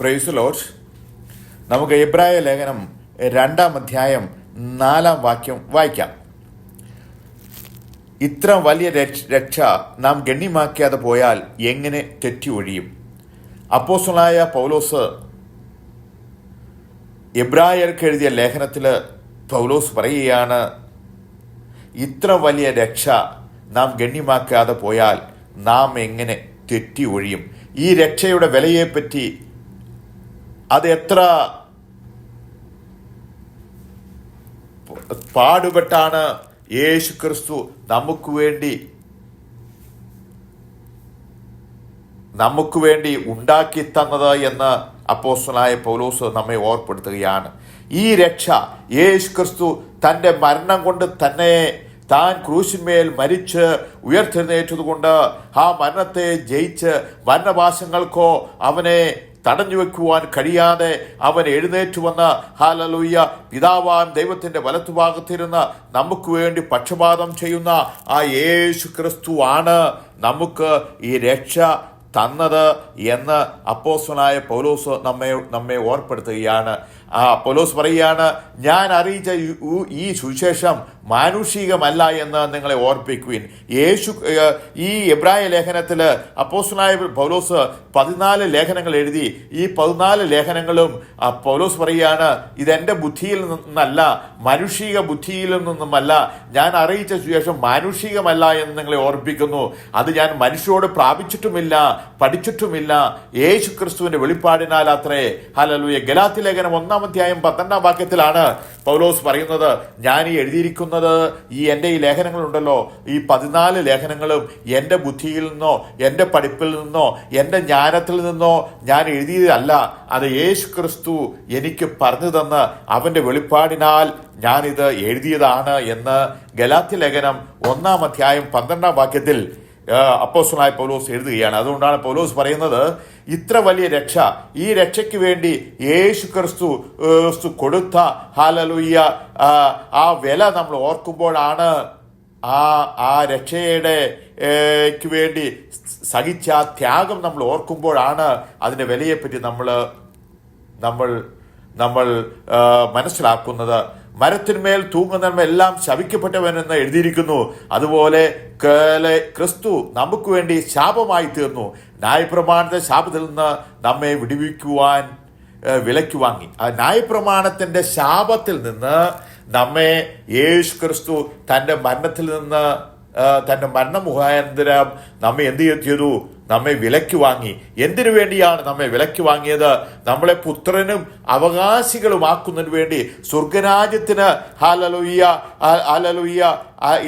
Price load നമുക്ക് എബ്രായ ലേഖനം രണ്ടാം അധ്യായം നാലാം വാക്യം വായിക്കാം. ഇത്ര വലിയ രക്ഷ- നാം ഗണ്യമാക്കാതെ പോയാൽ എങ്ങനെ തെറ്റി ഒഴിയും? അപ്പോസ്റ്റലായ പൗലോസ് എബ്രായർക്ക് എഴുതിയ ലേഖനത്തിൽ പൗലോസ് പറയുകയാണ് ഇത്ര വലിയ രക്ഷ നാം ഗണ്യമാക്കാതെ പോയാൽ നാം എങ്ങനെ തെറ്റി ഒഴിയും? ഈ രക്ഷയുടെ വിലയെപ്പറ്റി അത് എത്ര പാടുപെട്ടാണ് യേശു ക്രിസ്തു നമുക്ക് വേണ്ടി നമുക്ക് വേണ്ടി ഉണ്ടാക്കി തന്നത് എന്ന് അപ്പോസ്റ്റലായ പൗലോസ് നമ്മെ ഓർപ്പെടുത്തുകയാണ്. ഈ രക്ഷ യേശു ക്രിസ്തു തന്റെ മരണം കൊണ്ട് തന്നെ താൻ ക്രൂശിന്മേൽ മരിച്ച് ഉയർത്തെഴുന്നേറ്റതുകൊണ്ട് ആ മരണത്തെ ജയിച്ച് മരണവാസങ്ങൾക്കോ അവനെ തടഞ്ഞു വെക്കുവാൻ കഴിയാതെ അവൻ എഴുന്നേറ്റ് വന്ന് ഹാലലൂയ്യ പിതാവാൻ ദൈവത്തിന്റെ വലത്തുഭാഗത്തിരുന്ന് നമുക്ക് വേണ്ടി പക്ഷപാതം ചെയ്യുന്ന ആ യേശു ക്രിസ്തു ആണ് നമുക്ക് ഈ രക്ഷ തന്നത് എന്ന് അപ്പോസ്വനായ പൗലോസ് നമ്മെ നമ്മെ ഓർപ്പെടുത്തുകയാണ്. ആ പൊലോസ് പറയുകയാണ് ഞാൻ അറിയിച്ച ഈ- സുവിശേഷം മാനുഷികമല്ല എന്ന് നിങ്ങളെ ഓർപ്പിക്കുവിൻ. യേശു ഈ എബ്രായ ലേഖനത്തിൽ അപ്പോസ്റ്റനായ പൗലോസ് പതിനാല് ലേഖനങ്ങൾ എഴുതി ഈ പതിനാല് ലേഖനങ്ങളും പൗലോസ് പറയുകയാണ് ഇതെന്റെ ബുദ്ധിയിൽ നിന്നല്ല മനുഷിക ബുദ്ധിയിൽ നിന്നുമല്ല ഞാൻ അറിയിച്ച സുവിശേഷം മാനുഷികമല്ല എന്ന് നിങ്ങളെ ഓർപ്പിക്കുന്നു. അത് ഞാൻ മനുഷ്യരോട് പ്രാപിച്ചിട്ടുമില്ല പഠിച്ചിട്ടുമില്ല. യേശു ക്രിസ്തുവിന്റെ വെളിപ്പാടിനാൽ അത്രേ ഹലലുയ ഗലാത്തി ലേഖനം ഒന്നാമധ്യായം പന്ത്രണ്ടാം വാക്യത്തിലാണ് പൗലോസ് പറയുന്നത് ഞാൻ ഈ എഴുതിയിരിക്കുന്നത് ഈ എന്റെ ഈ ലേഖനങ്ങളുണ്ടല്ലോ. ഈ പതിനാല് ലേഖനങ്ങളും എന്റെ ബുദ്ധിയിൽ നിന്നോ എന്റെ പഠിപ്പിൽ നിന്നോ എന്റെ ജ്ഞാനത്തിൽ നിന്നോ ഞാൻ എഴുതിയതല്ല. അത് യേശു ക്രിസ്തു എനിക്ക് പറഞ്ഞു തന്ന് അവന്റെ വെളിപ്പാടിനാൽ ഞാനിത് എഴുതിയതാണ് എന്ന് ഗലാത്തി ലേഖനം ഒന്നാം അധ്യായം പന്ത്രണ്ടാം വാക്യത്തിൽ അപ്പോസ്റ്റലായ പൗലോസ് എഴുതുകയാണ്. അതുകൊണ്ടാണ് പൗലോസ് പറയുന്നത് ഇത്ര വലിയ രക്ഷ ഈ രക്ഷയ്ക്ക് വേണ്ടി യേശു ക്രിസ്തു ക്രിസ്തു കൊടുത്ത ഹാലലുയ്യ ആ, വില നമ്മൾ ഓർക്കുമ്പോഴാണ് ആ ആ രക്ഷയുടെ വേണ്ടി സഹിച്ച ആ ത്യാഗം നമ്മൾ ഓർക്കുമ്പോഴാണ് അതിന്റെ വിലയെപ്പറ്റി നമ്മൾ നമ്മൾ നമ്മൾ മനസ്സിലാക്കുന്നത്. മരത്തിന്മേൽ ശവിക്കപ്പെട്ടവൻ ശവിക്കപ്പെട്ടവനെന്ന് എഴുതിയിരിക്കുന്നു. അതുപോലെ ക്രിസ്തു നമുക്ക് വേണ്ടി ശാപമായി തീർന്നു. ന്യായപ്രമാണത്തെ ശാപത്തിൽ നിന്ന് നമ്മെ വിടുവിക്കുവാൻ വിലയ്ക്ക് വാങ്ങി. ആ ന്യായപ്രമാണത്തിന്റെ ശാപത്തിൽ നിന്ന് നമ്മെ യേശു ക്രിസ്തു തന്റെ മരണത്തിൽ നിന്ന് തന്റെ തന്റെ മരണ മുഖാന്തരം നമ്മെ എന്ത് ചെയ്തു? നമ്മെ വിലയ്ക്ക് വാങ്ങി. എന്തിനു വേണ്ടിയാണ് നമ്മെ വിലയ്ക്ക് വാങ്ങിയത്? നമ്മളെ പുത്രനും അവകാശികളുമാക്കുന്നതിന് വേണ്ടി. സ്വർഗരാജ്യത്തിന് ഹാലലുയ്യ ഹാലലുയ്യ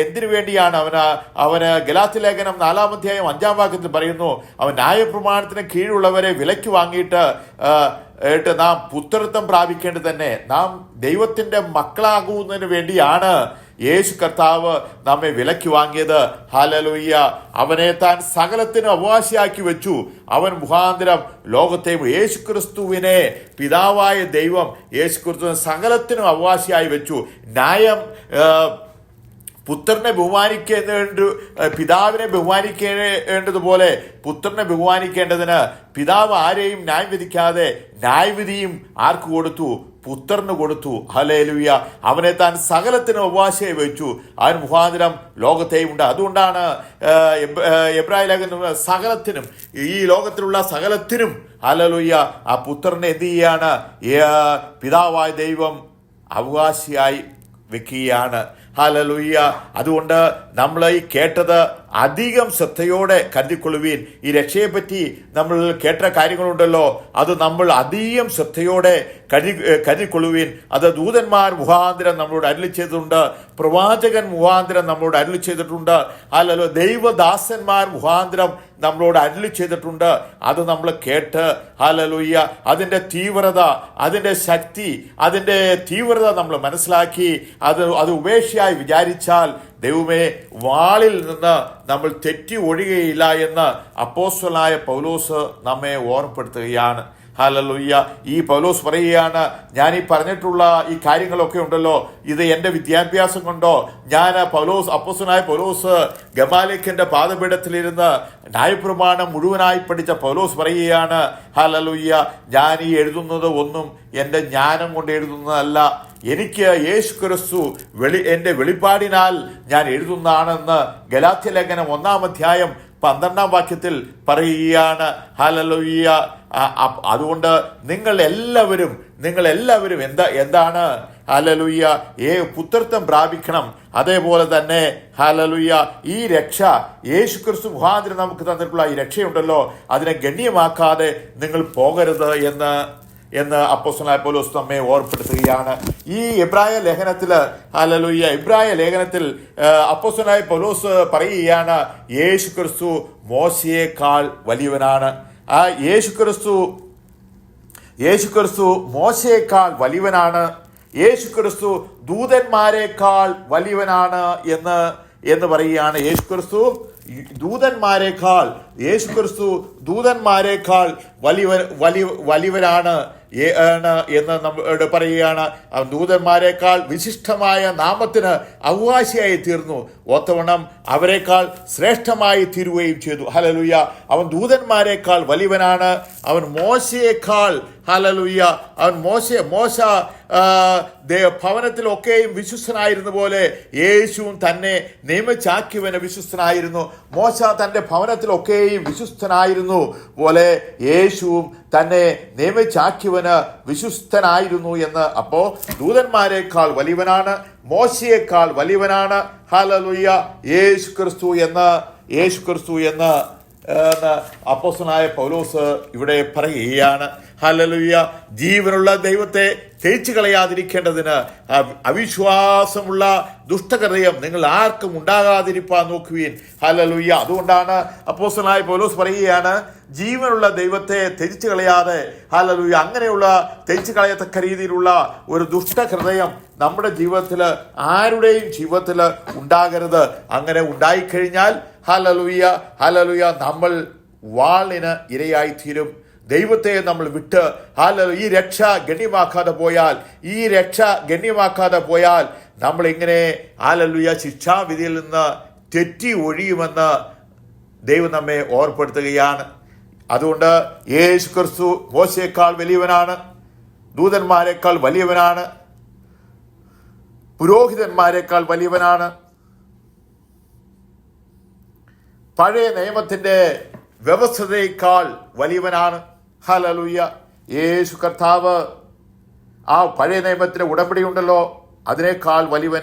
എന്തിനു വേണ്ടിയാണ് അവന് അവന് ഗലാത്തി ലേഖനം നാലാം അധ്യായം അഞ്ചാം വാക്യത്തിൽ പറയുന്നു അവൻ ന്യായപ്രമാണത്തിന് കീഴുള്ളവരെ വിലയ്ക്ക് വാങ്ങിയിട്ട് ഏട്ട് നാം പുത്രത്വം പ്രാപിക്കേണ്ടത് തന്നെ. നാം ദൈവത്തിന്റെ മക്കളാകുന്നതിന് വേണ്ടിയാണ് യേശു കർത്താവ് നമ്മെ വിലയ്ക്ക് വാങ്ങിയത്. ഹാലലൂയ്യ അവനെ താൻ സകലത്തിനും അവകാശിയാക്കി വെച്ചു. അവൻ മുഖാന്തരം ലോകത്തെ യേശു ക്രിസ്തുവിനെ പിതാവായ ദൈവം യേശു ക്രിസ്തു സകലത്തിനും അവകാശിയായി വെച്ചു. ന്യായം പുത്രനെ ബഹുമാനിക്കേണ്ട പിതാവിനെ ബഹുമാനിക്കേണ്ടതുപോലെ പുത്രനെ ബഹുമാനിക്കേണ്ടതിന് പിതാവ് ആരെയും ന്യായം വിധിക്കാതെ ന്യായവിധിയും ആർക്ക് കൊടുത്തു? പുത്രന് കൊടുത്തു. ഹലേലുയ അവനെ താൻ സകലത്തിനും അവകാശമായി വെച്ചു അവൻ മുഖാന്തരം ലോകത്തെയും ഉണ്ട്. അതുകൊണ്ടാണ് എബ്രാഹി എബ്ര- ലേഖനം സകലത്തിനും ഈ ലോകത്തിലുള്ള സകലത്തിനും ഹലലുയ്യ ആ പുത്രനെ എന്ത് ചെയ്യാണ്? പിതാവായ ദൈവം അവകാശിയായി വെക്കുകയാണ്. ഹലലുയ്യ അതുകൊണ്ട് നമ്മൾ ഈ കേട്ടത് അധികം ശ്രദ്ധയോടെ കരുതിക്കൊള്ളുവീൻ. ഈ രക്ഷയെപ്പറ്റി നമ്മൾ കേട്ട കാര്യങ്ങളുണ്ടല്ലോ. അത് നമ്മൾ അധികം ശ്രദ്ധയോടെ കരുതി കരുതിക്കൊള്ളുവീൻ. അത് ദൂതന്മാർ മുഖാന്തരം നമ്മളോട് അരുളി ചെയ്തിട്ടുണ്ട്. പ്രവാചകൻ മുഖാന്തരം നമ്മളോട് അരുളി ചെയ്തിട്ടുണ്ട്. അല്ലല്ലോ ദൈവദാസന്മാർ മുഖാന്തരം നമ്മളോട് അരുളി ചെയ്തിട്ടുണ്ട്. അത് നമ്മൾ കേട്ട് ഹാലലുയ്യ അതിന്റെ തീവ്രത അതിന്റെ ശക്തി അതിന്റെ തീവ്രത നമ്മൾ മനസ്സിലാക്കി. അത് അത് ഉപേക്ഷയായി വിചാരിച്ചാൽ ദൈവമേ വാളിൽ നിന്ന് നമ്മൾ തെറ്റി ഒഴുകയില്ല എന്ന് അപ്പോസ്വലായ പൗലോസ് നമ്മെ ഓർമ്മപ്പെടുത്തുകയാണ്. ഹാലലുയ്യ ഈ പൗലോസ് പറയുകയാണ് ഞാൻ ഈ പറഞ്ഞിട്ടുള്ള ഈ കാര്യങ്ങളൊക്കെ ഉണ്ടല്ലോ. ഇത് എന്റെ വിദ്യാഭ്യാസം കൊണ്ടോ? ഞാൻ പൗലോസ് അപ്പസനായ പൗലോസ് ഗമാലിക്കിന്റെ പാദപീഠത്തിലിരുന്ന് ന്യായപ്രമാണം മുഴുവനായി പഠിച്ച പൗലോസ് പറയുകയാണ് ഹാലലുയ്യ ഞാൻ ഈ എഴുതുന്നത് ഒന്നും എന്റെ ജ്ഞാനം കൊണ്ട് എഴുതുന്നതല്ല. എനിക്ക് യേശു ക്രിസ്തു വെളി എന്റെ വെളിപ്പാടിനാൽ ഞാൻ എഴുതുന്നതാണെന്ന് ഗലാത്യ ലേഖനം ഒന്നാം അധ്യായം പന്ത്രണ്ടാം വാക്യത്തിൽ പറയുകയാണ് ഹലലുയ്യ അതുകൊണ്ട് നിങ്ങൾ എല്ലാവരും നിങ്ങൾ എല്ലാവരും എന്താ എന്താണ്? ഹലലുയ്യ ഏ പുത്രത്വം പ്രാപിക്കണം. അതേപോലെ തന്നെ ഹലലുയ്യ ഈ രക്ഷ യേശു ക്രിസ്തു മുഖാന്തരം നമുക്ക് തന്നിട്ടുള്ള ഈ രക്ഷയുണ്ടല്ലോ. അതിനെ ഗണ്യമാക്കാതെ നിങ്ങൾ പോകരുത് എന്ന് എന്ന് അപ്പോസ്തലനായ പൗലോസ് നമ്മെ ഓർപ്പെടുത്തുകയാണ് ഈ എബ്രായ ലേഖനത്തിൽ ഹല്ലേലൂയ എബ്രായ ലേഖനത്തിൽ അപ്പോസ്തലനായ പോലോസ് പറയുകയാണ് യേശു ക്രിസ്തു മോശയേക്കാൾ വലിയവനാണ്. ആ യേശു ക്രിസ്തു യേശു ക്രിസ്തു മോശയേക്കാൾ വലിയവനാണ്. യേശു ക്രിസ്തു ദൂതന്മാരെക്കാൾ വലിയവനാണ് എന്ന് എന്ന് പറയുകയാണ് യേശു ക്രിസ്തു ദൂതന്മാരെക്കാൾ യേശു ക്രിസ്തു ദൂതന്മാരെക്കാൾ വലിയ വലിയ വലിയവരാണ് ആണ് എന്ന് നമ്മോട് പറയുകയാണ്. ദൂതന്മാരെക്കാൾ വിശിഷ്ടമായ നാമത്തിന് അവകാശിയായി തീർന്നു ഒത്തവണ്ണം അവരെക്കാൾ ശ്രേഷ്ഠമായി തീരുകയും ചെയ്തു. ഹലലുയ്യ അവൻ ദൂതന്മാരെക്കാൾ വലിയവനാണ്. അവൻ മോശയേക്കാൾ ഹലലുയ്യ അവൻ മോശ മോശ ഭവനത്തിലൊക്കെയും വിശ്വസ്തനായിരുന്ന പോലെ യേശുവും തന്നെ നിയമിച്ചാക്കിയവന് വിശ്വസ്തനായിരുന്നു. മോശ തന്റെ ഭവനത്തിലൊക്കെയും വിശ്വസ്തനായിരുന്നു പോലെ യേശുവും തന്നെ നിയമിച്ചാക്കിയവന് വിശ്വസ്തനായിരുന്നു എന്ന്. അപ്പോൾ ദൂതന്മാരെക്കാൾ വലിയവനാണ്. മോശയേക്കാൾ വലിയവനാണ്. ഹാലലുയ്യ യേശു ക്രിസ്തു എന്ന്. യേശു ക്രിസ്തു എന്ന്. എന്ന് അപ്പോസ്തലനായ പൗലോസ് ഇവിടെ പറയുകയാണ്. ഹലലുയ്യ ജീവനുള്ള ദൈവത്തെ തേച്ചു കളയാതിരിക്കേണ്ടതിന് അവിശ്വാസമുള്ള ദുഷ്ടകൃതയം നിങ്ങൾ ആർക്കും ഉണ്ടാകാതിരിപ്പാൻ നോക്കുവീൻ. ഹലലുയ്യ അതുകൊണ്ടാണ് അപ്പോസനായ പൗലോസ് പറയുകയാണ് ജീവനുള്ള ദൈവത്തെ തിരിച്ചു കളയാതെ ഹലലുയ്യ അങ്ങനെയുള്ള തിരിച്ചു കളയത്തക്ക രീതിയിലുള്ള ഒരു ദുഷ്ടഹൃദയം നമ്മുടെ ജീവിതത്തിൽ ആരുടെയും ജീവിതത്തിൽ ഉണ്ടാകരുത്. അങ്ങനെ ഉണ്ടായിക്കഴിഞ്ഞാൽ ഹലലുയ്യ ഹലലുയ നമ്മൾ വാളിന് ഇരയായി തീരും. ദൈവത്തെ നമ്മൾ വിട്ട് ഹാല ഈ രക്ഷ ഗണ്യമാക്കാതെ പോയാൽ ഈ രക്ഷ ഗണ്യമാക്കാതെ പോയാൽ നമ്മൾ ഇങ്ങനെ ഹാലലുയ ശിക്ഷാവിധിയിൽ നിന്ന് തെറ്റി ഒഴിയുമെന്ന് ദൈവം നമ്മെ ഓർപ്പെടുത്തുകയാണ്. അതുകൊണ്ട് യേശു ക്രിസ്തു മോശയേക്കാൾ വലിയവനാണ്. ദൂതന്മാരെക്കാൾ വലിയവനാണ്. പുരോഹിതന്മാരെക്കാൾ വലിയവനാണ്. പഴയ നിയമത്തിന്റെ വ്യവസ്ഥതയേക്കാൾ വലിയവനാണ്. ഹലലുയ്യ യേശു കർത്താവ്. ആ പഴയ നിയമത്തിലെ ഉടമ്പടി ഉണ്ടല്ലോ അതിനേക്കാൾ വലിയവൻ.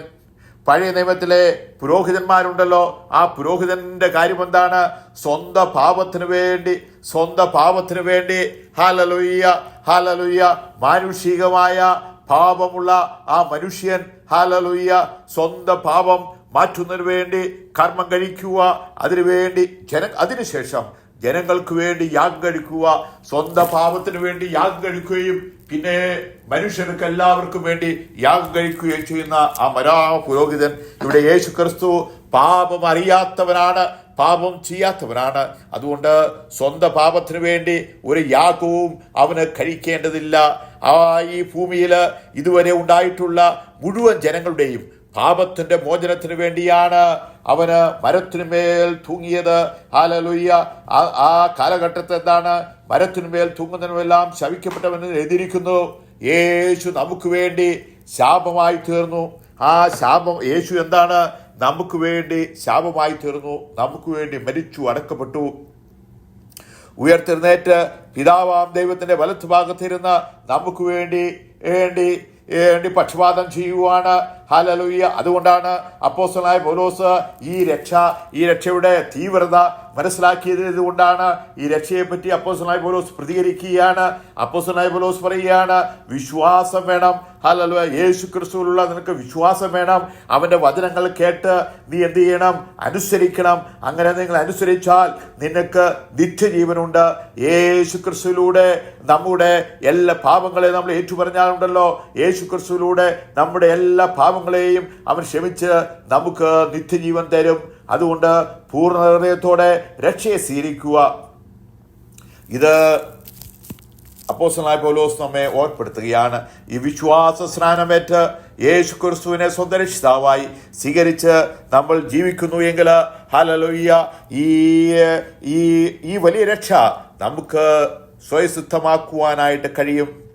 പഴയ നിയമത്തിലെ പുരോഹിതന്മാരുണ്ടല്ലോ ആ പുരോഹിതന്റെ കാര്യം എന്താണ് സ്വന്തം പാപത്തിന് വേണ്ടി സ്വന്തം പാപത്തിന് വേണ്ടി. ഹാലലുയ്യ ഹാലലുയ്യ മാനുഷികമായ പാപമുള്ള ആ മനുഷ്യൻ ഹാലലുയ്യ സ്വന്തം പാപം മാറ്റുന്നതിന് വേണ്ടി കർമ്മം കഴിക്കുക അതിനുവേണ്ടി ജന അതിനുശേഷം ജനങ്ങൾക്ക് വേണ്ടി യാഗം കഴിക്കുക സ്വന്തം പാപത്തിന് വേണ്ടി യാഗം കഴിക്കുകയും പിന്നെ മനുഷ്യർക്ക് എല്ലാവർക്കും വേണ്ടി യാഗം കഴിക്കുകയും ചെയ്യുന്ന ആ മരാ പുരോഹിതൻ ഇവിടെ യേശു ക്രിസ്തു പാപം അറിയാത്തവനാണ് പാപം ചെയ്യാത്തവനാണ്. അതുകൊണ്ട് സ്വന്തം പാപത്തിന് വേണ്ടി ഒരു യാഗവും അവന് കഴിക്കേണ്ടതില്ല. ആ ഈ ഭൂമിയിൽ ഇതുവരെ ഉണ്ടായിട്ടുള്ള മുഴുവൻ ജനങ്ങളുടെയും പാപത്തിന്റെ മോചനത്തിന് വേണ്ടിയാണ് അവന് മരത്തിനുമേൽ തൂങ്ങിയത്. ഹാലലുയ്യ ആ കാലഘട്ടത്തിൽ എന്താണ്? മരത്തിനുമേൽ തൂങ്ങുന്നതിനുമെല്ലാം ശവിക്കപ്പെട്ടവന് എതിരിക്കുന്നു യേശു നമുക്ക് വേണ്ടി ശാപമായി തീർന്നു. ആ ശാപം യേശു എന്താണ്? നമുക്ക് വേണ്ടി ശാപമായി തീർന്നു. നമുക്ക് വേണ്ടി മരിച്ചു അടക്കപ്പെട്ടു. ഉയർത്തെഴുന്നേറ്റ് പിതാവാം ദൈവത്തിന്റെ വലത്ത് ഭാഗത്തിരുന്ന് നമുക്ക് വേണ്ടി വേണ്ടി വേണ്ടി പക്ഷപാതം ചെയ്യുവാണ്. ഹാലലുയ്യ അതുകൊണ്ടാണ് അപ്പോസ്റ്റലായ പൗലോസ് ഈ രക്ഷ ഈ രക്ഷയുടെ തീവ്രത മനസ്സിലാക്കിയത്. കൊണ്ടാണ് ഈ രക്ഷയെ പറ്റി അപ്പോസ്റ്റലായ പൗലോസ് പ്രതികരിക്കുകയാണ്. അപ്പോസ്റ്റലായ പൗലോസ് പറയുകയാണ് വിശ്വാസം വേണം. ഹലലുയ. യേശു ക്രിസ്തുവിലുള്ള നിനക്ക് വിശ്വാസം വേണം. അവന്റെ വചനങ്ങൾ കേട്ട് നീ എന്ത് ചെയ്യണം? അനുസരിക്കണം. അങ്ങനെ നിങ്ങൾ അനുസരിച്ചാൽ നിനക്ക് നിത്യജീവനുണ്ട്. യേശു ക്രിസ്തുവിലൂടെ നമ്മുടെ എല്ലാ പാപങ്ങളെ നമ്മൾ ഏറ്റുപറഞ്ഞാലുണ്ടല്ലോ. യേശു ക്രിസ്തുവിലൂടെ നമ്മുടെ എല്ലാ പാപങ്ങളെയും അവൻ ക്ഷമിച്ച് നമുക്ക് നിത്യജീവൻ തരും. അതുകൊണ്ട് പൂർണ ഹൃദയത്തോടെ രക്ഷയെ സ്വീകരിക്കുക. ഇത് അപ്പോസനായ പൗലോസ് നമ്മെ ഓർപ്പെടുത്തുകയാണ്. ഈ വിശ്വാസ സ്നാനമേറ്റ് യേശു ക്രിസ്തുവിനെ സ്വന്തം രക്ഷിതാവായി സ്വീകരിച്ച് നമ്മൾ ജീവിക്കുന്നു എങ്കിൽ ഹലലോയ്യ ഈ ഈ ഈ വലിയ രക്ഷ നമുക്ക് സ്വയസിദ്ധമാക്കുവാനായിട്ട് കഴിയും.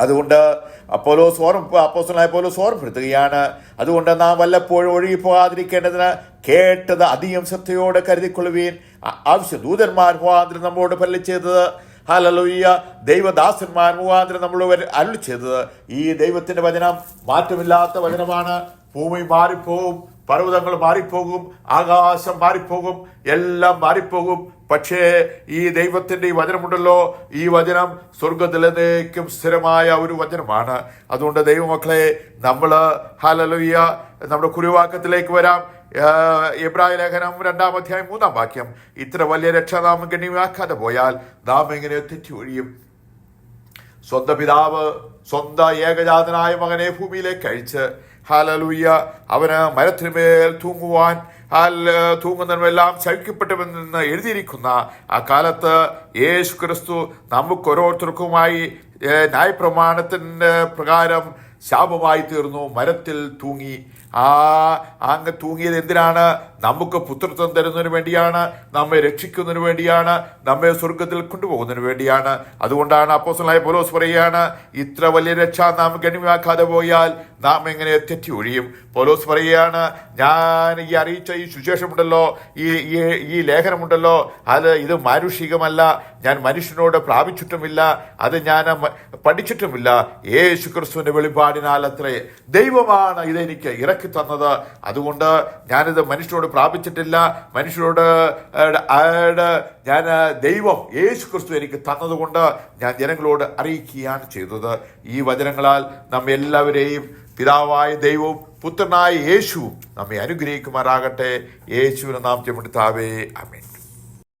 അതുകൊണ്ട് അപ്പോലോസ് ഓർമ്മ അപ്പോസ്റ്റലായ പോലോസ് ഓർമ്മപ്പെടുത്തുകയാണ്. അതുകൊണ്ട് നാം വല്ലപ്പോഴും ഒഴുകി പോകാതിരിക്കേണ്ടതിന് കേട്ടത് അധികം ശ്രദ്ധയോടെ കരുതിക്കൊള്ളുവീൻ. ആവശ്യം ദൂതന്മാർ മുഖാന്തരം നമ്മളോട് പല്ലി ചെയ്തത്. ഹലലുയ്യ ദൈവദാസന്മാർ മുഖാന്തരം നമ്മളോട് അരുളി ചെയ്തത്. ഈ ദൈവത്തിന്റെ വചനം മാറ്റമില്ലാത്ത വചനമാണ്. ഭൂമി മാറിപ്പോകും പർവതങ്ങൾ മാറിപ്പോകും ആകാശം മാറിപ്പോകും എല്ലാം മാറിപ്പോകും. പക്ഷേ ഈ ദൈവത്തിന്റെ ഈ വചനമുണ്ടല്ലോ ഈ വചനം സ്വർഗത്തിലേക്കും സ്ഥിരമായ ഒരു വചനമാണ്. അതുകൊണ്ട് ദൈവമക്കളെ നമ്മൾ ഹലലുയ്യ നമ്മുടെ കുരുവാക്കത്തിലേക്ക് വരാം. എബ്രായ ലേഖനം രണ്ടാം അധ്യായം മൂന്നാം വാക്യം. ഇത്ര വലിയ രക്ഷ നാം ഗണ്യമാക്കാതെ പോയാൽ നാം എങ്ങനെ തെറ്റി ഒഴിയും സ്വന്തം പിതാവ് സ്വന്തം ഏകജാതനായ മകനെ ഭൂമിയിലേക്ക് അഴിച്ച് ഹാലലൂയ്യ അവന് മരത്തിനുമേൽ തൂങ്ങുവാൻ തൂങ്ങുന്നവരെല്ലാം ശവിക്കപ്പെട്ടുവെന്ന് എഴുതിയിരിക്കുന്ന ആ കാലത്ത് യേശു ക്രിസ്തു നമുക്ക് ഓരോരുത്തർക്കുമായി ഏഹ്, ന്യായപ്രമാണത്തിന്റെ പ്രകാരം ശാപമായി തീർന്നു മരത്തിൽ തൂങ്ങി. ആ അങ്ങ് തൂങ്ങിയത് എന്തിനാണ്? നമുക്ക് പുത്രത്വം തരുന്നതിന് വേണ്ടിയാണ് നമ്മെ രക്ഷിക്കുന്നതിന് വേണ്ടിയാണ് നമ്മെ സ്വർഗത്തിൽ കൊണ്ടുപോകുന്നതിന് വേണ്ടിയാണ്. അതുകൊണ്ടാണ് അപ്പോസലായ പോലോസ് പറയുകയാണ് ഇത്ര വലിയ രക്ഷ നാം ഗണ്യമാക്കാതെ പോയാൽ നാം എങ്ങനെ തെറ്റി ഒഴിയും? പോലോസ് പറയുകയാണ് ഞാൻ ഈ അറിയിച്ച ഈ സുശേഷമുണ്ടല്ലോ ഈ ഈ ലേഖനമുണ്ടല്ലോ അത് ഇത് മാനുഷികമല്ല. ഞാൻ മനുഷ്യനോട് പ്രാപിച്ചിട്ടുമില്ല അത് ഞാൻ പഠിച്ചിട്ടുമില്ല. യേശു ക്രിസ്തുവിന്റെ വെളിപാടിനാൽ അത്രേ ദൈവമാണ് ഇതെനിക്ക് ഇറക്കി തന്നത്. അതുകൊണ്ട് ഞാനിത് മനുഷ്യനോട് പ്രാപിച്ചിട്ടില്ല. ഏഹ്, ഞാൻ ദൈവം യേശു ക്രിസ്തു എനിക്ക് തന്നതുകൊണ്ട് ഞാൻ ജനങ്ങളോട് അറിയിക്കുകയാണ് ചെയ്തത്. ഈ വചനങ്ങളാൽ നമ്മെല്ലാവരെയും പിതാവായ ദൈവവും പുത്രനായ യേശുവും നമ്മെ അനുഗ്രഹിക്കുമാറാകട്ടെ. യേശുവിനെ നാം ചെമ്മിടുത്താവേ അമീൻ